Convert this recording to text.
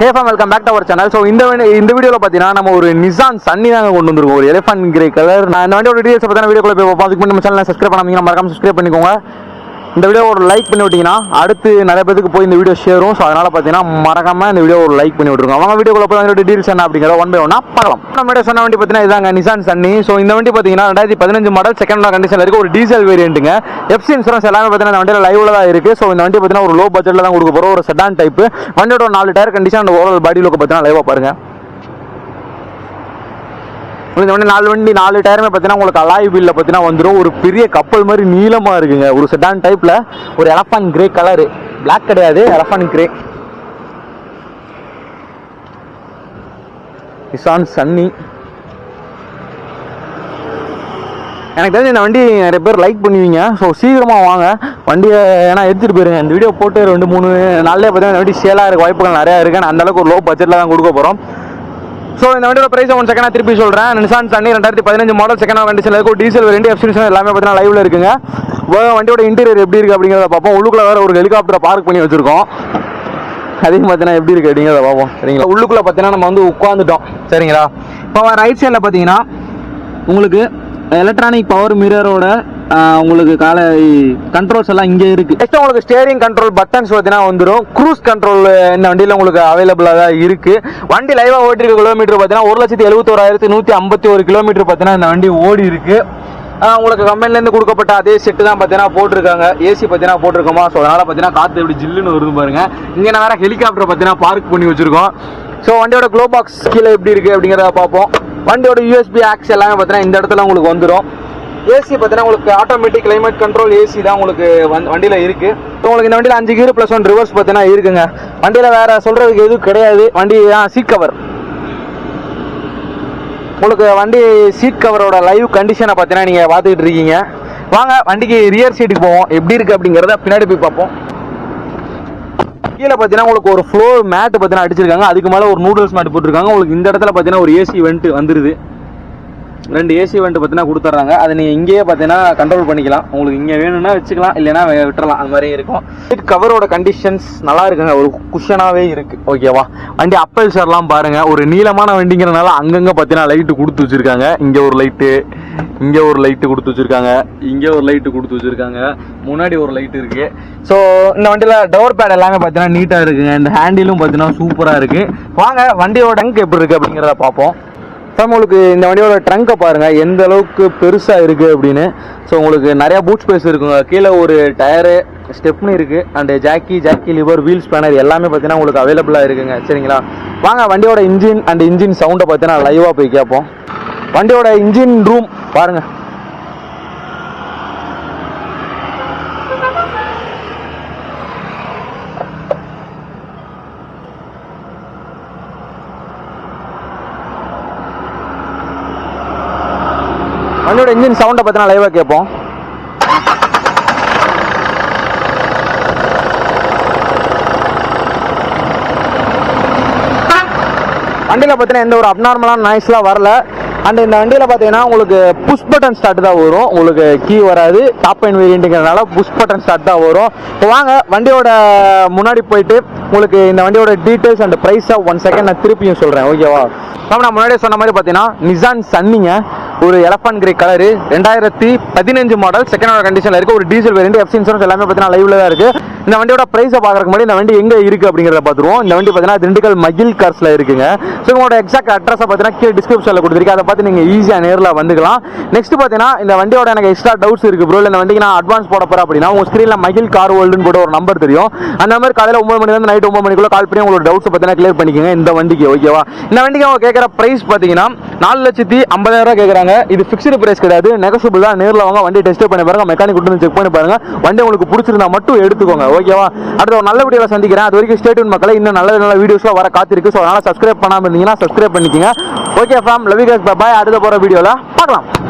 ஹேஃபா welcome back to our channel so இந்த இந்த வீடியோவில் பார்த்தீங்கன்னா நம்ம ஒரு நிசான் சன்னி தாங்க கொண்டு வந்திருக்கோம். ஒரு எலிஃபண்ட் கிரே கலர் நான் இந்த வண்டியோட டீடைல்ஸ் பார்த்தீங்கன்னா வீடியோக்குள்ள போய் பார்ப்போம். அதுக்கு முன்னாடி நம்ம சேனல் சப்ஸ்கிரைப் பண்ணாமல் மறக்காம சப்ஸ்கிரைப் பண்ணிக்கோங்க. இந்த வீடியோ ஒரு லைக் பண்ணி விட்டீங்கன்னா அடுத்து நிறைய பேருக்கு போய் இந்த வீடியோ ஷேரும் ஸோ அதனால் பார்த்தீங்கன்னா மறக்காமல் இந்த வீடியோ ஒரு லைக் பண்ணி விட்டுருங்க. அவங்க வீடியோக்குள்ள போய் அதோட என்ன அப்படிங்கிறத ஒன் பை ஒன்னா பார்க்கலாம். நம்ம சொன்ன வண்டி பார்த்தீங்கன்னா இதாங்க நிசான் சன்னி ஸோ இந்த வண்டி பார்த்தீங்கன்னா ரெண்டாயிரத்தி பதினஞ்சு மாடல் செகண்ட் கண்டிஷனில் இருக்குது ஒரு டீசல் வேரியண்ட்டுங்க எஃப்சி இன்சூரன்ஸ் எல்லாமே பார்த்தீங்கன்னா இந்த வண்டியில் லைவில் தான் இருக்குது ஸோ இந்த வண்டி பார்த்தீங்கன்னா ஒரு லோ பட்ஜெட்டில் தான் கொடுக்க போகிறோம் ஒரு செடான் டைப் வண்டியோட நாலு டயர் கண்டிஷன் அந்த ஓவரால் பாடி லுக்கு பார்த்தீங்கன்னா லைவாக பாருங்க. இந்த வண்டி நாலு வண்டி நாலு டயருமே பார்த்தீங்கன்னா உங்களுக்கு அலாய் வீலில் பார்த்தீங்கன்னா வந்துடும் ஒரு பெரிய கப்பல் மாதிரி நீளமாக இருக்குங்க. ஒரு செடான் டைப்பில் ஒரு எலஃபான் கிரே கலரு பிளாக் கிடையாது எலஃபான் கிரே நிசான் சன்னி எனக்கு தெரிஞ்ச இந்த வண்டி நிறைய பேர் லைக் பண்ணுவீங்க. ஸோ சீக்கிரமாக வாங்க. வண்டியை ஏன்னா எடுத்துகிட்டு போயிருங்க. இந்த வீடியோ போட்டு ரெண்டு மூணு நாளில் பார்த்தீங்கன்னா இந்த வண்டி சேலாக இருக்க வாய்ப்புகள் நிறையா இருக்குது நான் அந்த அளவுக்கு ஒரு லோ பட்ஜெட்டில் தான் கொடுக்க போகிறோம் ஸோ இந்த வண்டியோட பிரைஸ் ஒன் செகண்ட் திருப்பி சொல்கிறேன் நிசான் தண்ணி ரெண்டாயிரத்தி பதினஞ்சு மாடல் செகண்ட் கண்டிஷனில் இருக்கும் டீசல் ரெண்டு எஃப்சி எல்லாமே பார்த்தீங்கன்னா லைவில் இருக்குங்க. வண்டியோட இன்டீரியர் எப்படி இருக்குது அப்படிங்கிறத பார்ப்போம். உள்ளுக்குள்ள வேறு ஒரு ஹெலிகாப்டரை பார்க் பண்ணி வச்சிருக்கோம். அதையும் பார்த்தீங்கன்னா எப்படி இருக்குது அப்படிங்கிறத பார்ப்போம். சரிங்களா? உள்ளுக்குள்ளே பார்த்தீங்கன்னா நம்ம வந்து உட்காந்துட்டோம் சரிங்களா? இப்போ ரைட் சைடில் பார்த்தீங்கன்னா உங்களுக்கு எலக்ட்ரானிக் பவர் மிரரோட உங்களுக்கு காலை கண்ட்ரோல்ஸ் எல்லாம் இங்கே இருக்கு. நெக்ஸ்ட் உங்களுக்கு ஸ்டேரிங் கண்ட்ரோல் பட்டன்ஸ் பார்த்தீங்கன்னா வந்துடும் க்ரூஸ் கண்ட்ரோல் இந்த வண்டியில் உங்களுக்கு அவைலபிளாக தான் இருக்கு. வண்டி லைவாக ஓட்டிருக்க கிலோமீட்டர் பார்த்தீங்கன்னா ஒரு லட்சத்தி எழுபத்தோராயிரத்தி நூற்றி ஐம்பத்தி ஒரு கிலோமீட்டர் பார்த்தீங்கன்னா இந்த வண்டி ஓடி இருக்கு. உங்களுக்கு கம்பெனிலேருந்து கொடுக்கப்பட்ட அதே செட்டு தான் பார்த்தீங்கன்னா போட்டிருக்காங்க. ஏசி பார்த்தீங்கன்னா போட்டிருக்கோமா? ஸோ அதனால் பார்த்தீங்கன்னா காற்று எப்படி ஜில்லுன்னு வருது பாருங்க. இங்கே நான் வேற ஹெலிகாப்டர் பார்த்தீங்கன்னா பார்க் பண்ணி வச்சிருக்கோம். ஸோ வண்டியோட க்ளோ பாக்ஸ் கீழே எப்படி இருக்குது அப்படிங்கிறத பார்ப்போம். வண்டியோட யூஎஸ்பி ஆக்ஸ் எல்லாமே பார்த்தீங்கன்னா இந்த இடத்துல உங்களுக்கு வந்துடும் ஏசி பார்த்தீங்கன்னா உங்களுக்கு ஆட்டோமேட்டிக் கிளைமேட் கண்ட்ரோல் ஏசி தான் உங்களுக்கு வண்டியில் இருக்குது உங்களுக்கு இந்த வண்டியில் அஞ்சு கீர் ப்ளஸ் ஒன் ரிவர்ஸ் பார்த்தீங்கன்னா இருக்குங்க. வண்டியில் வேற சொல்கிறதுக்கு எதுவும் கிடையாது. வண்டி சீட் கவர் உங்களுக்கு வண்டி சீட் கவரோட லைவ் கண்டிஷனை பார்த்தீங்கன்னா நீங்கள் பார்த்துக்கிட்டு இருக்கீங்க. வாங்க வண்டிக்கு ரியர் சீட்டுக்கு போவோம். எப்படி இருக்குது அப்படிங்கிறத பின்னாடி போய் பார்ப்போம். கீழே பார்த்தீங்கன்னா உங்களுக்கு ஒரு ஃப்ளோர் மேட் பார்த்தீங்கன்னா அடிச்சிருக்காங்க. அதுக்கு மேலே ஒரு நூடுல்ஸ் மேட் போட்டிருக்காங்க. உங்களுக்கு இந்த இடத்துல பார்த்தீங்கன்னா ஒரு ஏசி வெண்ட் வந்துருது. ரெண்டு ஏசி வெண்ட் பார்த்தீங்கன்னா கொடுத்துட்றாங்க அதை நீங்கள் இங்கேயே பார்த்தீங்கன்னா கண்ட்ரோல் பண்ணிக்கலாம். உங்களுக்கு இங்கே வேணும்னா வச்சுக்கலாம் இல்லைன்னா விட்டுறலாம். அந்த மாதிரி இருக்கும். சீட் கவரோட கண்டிஷன்ஸ் நல்லா இருக்குங்க. ஒரு குஷனாகவே இருக்குது ஓகேவா வண்டி அப்பல் சார்லாம் பாருங்கள் ஒரு நீளமான வண்டிங்கிறனால அங்கங்கே பார்த்தீங்கன்னா லைட்டு கொடுத்து வச்சிருக்காங்க. இங்கே ஒரு லைட்டு இங்கே ஒரு லைட்டு கொடுத்து வச்சுருக்காங்க. இங்கே ஒரு லைட்டு கொடுத்து வச்சுருக்காங்க. முன்னாடி ஒரு லைட் இருக்குது ஸோ இந்த வண்டியில் டோர் பேட் எல்லாமே பார்த்தீங்கன்னா நீட்டாக இருக்குங்க. இந்த ஹேண்டிலும் பார்த்தீங்கன்னா சூப்பராக இருக்குது வாங்க வண்டியோட டங்க் எப்படி இருக்குது அப்படிங்கிறத பார்ப்போம். ஸோ உங்களுக்கு இந்த வண்டியோட ட்ரங்கை பாருங்கள் எந்த அளவுக்கு பெருசாக இருக்குது அப்படின்னு. ஸோ உங்களுக்கு நிறையா பூட் ஸ்பேஸ் இருக்குங்க. கீழே ஒரு டயரு ஸ்டெப்னு இருக்குது and jack jack lever wheel spanner எல்லாமே பார்த்தீங்கன்னா உங்களுக்கு அவைலபிளாக இருக்குங்க. சரிங்களா? வாங்க வண்டியோட இன்ஜின் அண்ட் இன்ஜின் சவுண்டை பார்த்தீங்கன்னா லைவாக போய் கேட்போம். வண்டியோட இன்ஜின் ரூம் பாருங்கள் வண்டியோட இன்ஜின் சவுண்டை பார்த்தீங்கன்னா லைவாக கேட்போம். வண்டியில் பார்த்தீங்கன்னா எந்த ஒரு அப்நார்மலான நாய்ஸ்லாம் வரல. அண்ட் இந்த வண்டியில் பார்த்தீங்கன்னா உங்களுக்கு புஷ் பட்டன் ஸ்டார்ட் தான் வரும். உங்களுக்கு கீ வராது. டாப் அண்ட் வேரியண்ட்டுங்கிறதுனால புஷ் பட்டன் ஸ்டார்ட் தான் வரும். இப்போ வாங்க வண்டியோட முன்னாடி போயிட்டு உங்களுக்கு இந்த வண்டியோட டீட்டெயில்ஸ் அண்ட் ப்ரைஸை ஒன் செகண்ட் நான் திருப்பியும் சொல்கிறேன் ஓகேவா மேம் நான் முன்னாடியே சொன்ன மாதிரி பார்த்தீங்கன்னா நிசான் சன்னிங்க ஒரு எலஃபன் கிரே கலரு ரெண்டாயிரத்தி பதினஞ்சு மாடல் செகண்ட் கண்டிஷனில் இருக்குது ஒரு டீசல் வேரியண்ட் எஃப் இன்சூரன்ஸ் எல்லாமே பார்த்தீங்கன்னா லைவில் தான் இருக்குது இந்த வண்டியோட ப்ரைஸை பார்க்குறக்கு முன்னாடி இந்த வண்டி எங்கே இருக்குது அப்படிங்கிறத பார்த்துருவோம். இந்த வண்டி பார்த்தீங்கன்னா திண்டுக்கல் மகில் கார்ஸில் இருக்குங்க. ஸோ உங்களோட எக்ஸாக்ட் அட்ரஸை பார்த்தீங்கன்னா கீழே டிஸ்கிரிப்ஷனில் கொடுத்துருக்கேன். அதை பார்த்து நீங்கள் ஈஸியாக நேரில் வந்துக்கலாம். நெக்ஸ்ட் பார்த்தீங்கன்னா இந்த வண்டியோட எனக்கு எக்ஸ்ட்ரா டவுட்ஸ் இருக்குது ப்ரோ இந்த வண்டிக்கு நான் அட்வான்ஸ் போட போகிறேன் அப்படின்னா உங்கள் ஸ்க்ரீனில் மகில் கார் வேர்ல்டுன்னு போட்டு ஒரு நம்பர் தெரியும். அந்த மாதிரி காலையில் ஒம்பது மணிலேருந்து நைட் ஒம்பது மணிக்குள்ள கால் பண்ணி உங்களோட டவுட்ஸ் பார்த்தீங்கன்னா கிளியர் பண்ணிக்கோங்க. இந்த வண்டிக்கு ஓகேவா இந்த வண்டிக்கு அவங்க கேட்குற ப்ரைஸ் பார்த்தீங்கன்னா நாலு லட்சத்தி ஐம்பதாயிரம் ரூபா கேட்குறாங்க. இது ஃபிக்ஸ்டு ப்ரைஸ் கிடையாது. நெகசபிள் தான். நேரில் வாங்க வண்டி டெஸ்ட் பண்ணி பாருங்க. மெக்கானிக் கொடுத்து செக் பண்ணி பாருங்க. வண்டி உங்களுக்கு பிடிச்சிருந்தா மட்டும் எடுத்துக்கோங்க. ஓகேவா அடுத்த ஒரு நல்ல வீடியோவில் சந்திக்கிறேன். அது வரைக்கும் ஸ்டேட்மெண்ட் மக்களை. இன்னும் நல்ல நல்ல வீடியோஸ்லாம் வர காத்திருக்கு ஸோ அதனால் சப்ஸ்கிரைப் பண்ணாமல் இருந்தீங்கன்னா சப்ஸ்கிரைப் பண்ணிக்கோங்க. ஓகே ஃபேம் லவிகாஸ் பாய் அடுத்த போகிற வீடியோவில் பார்க்கலாம்.